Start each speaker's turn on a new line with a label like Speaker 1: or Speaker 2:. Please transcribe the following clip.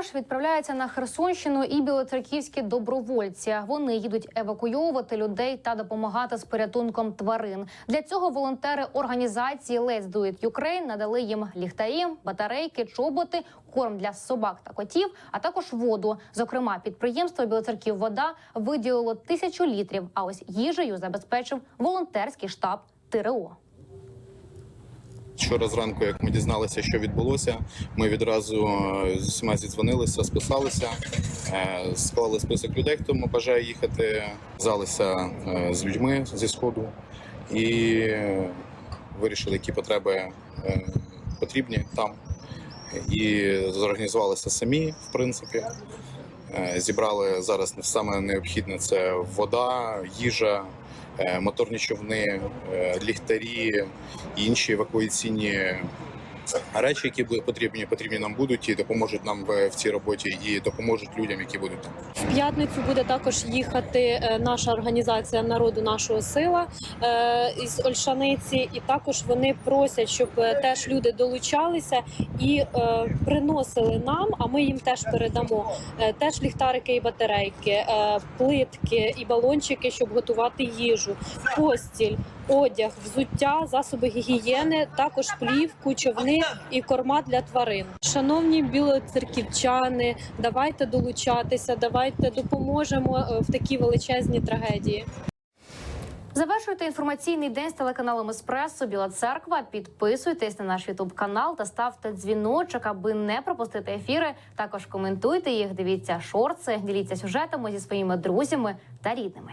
Speaker 1: Також відправляються на Херсонщину і білоцерківські добровольці. Вони їдуть евакуйовувати людей та допомагати з порятунком тварин. Для цього волонтери організації Let's Do It Ukraine надали їм ліхтарі, батарейки, чоботи, корм для собак та котів, а також воду. Зокрема, підприємство Білоцерків Вода виділило тисячу літрів. А ось їжею забезпечив волонтерський штаб ТРО.
Speaker 2: Вчора зранку, як ми дізналися, що відбулося, ми відразу е, з усіма зідзвонилися, списалися, е, склали список людей, хто бажає їхати, зв'язалися е, з людьми зі сходу і вирішили, які потреби потрібні там. І зорганізувалися самі, в принципі. Е, Зібрали зараз саме необхідне це вода, їжа, е, моторні човни, е, ліхтарі інші евакуаційні речі, які потрібні, потрібні нам будуть і допоможуть нам в, в цій роботі, і допоможуть людям, які будуть там.
Speaker 3: В п'ятницю буде також їхати е, наша організація народу нашого сила е, із Ольшаниці, і також вони просять, щоб е, теж люди долучалися і приносили нам. А ми їм теж передамо теж ліхтарики і батарейки, плитки і балончики, щоб готувати їжу, постіль. Одяг, взуття, засоби гігієни, також плівку, човни і корма для тварин. Шановні білоцерківчани, давайте долучатися, давайте допоможемо е, в такій величезній трагедії.
Speaker 1: Завершуйте інформаційний день з телеканалом Еспресо Біла Церква. Підписуйтесь на наш Ютуб канал та ставте дзвіночок, аби не пропустити ефіри. Також коментуйте їх, дивіться шорти, діліться сюжетами зі своїми друзями та рідними.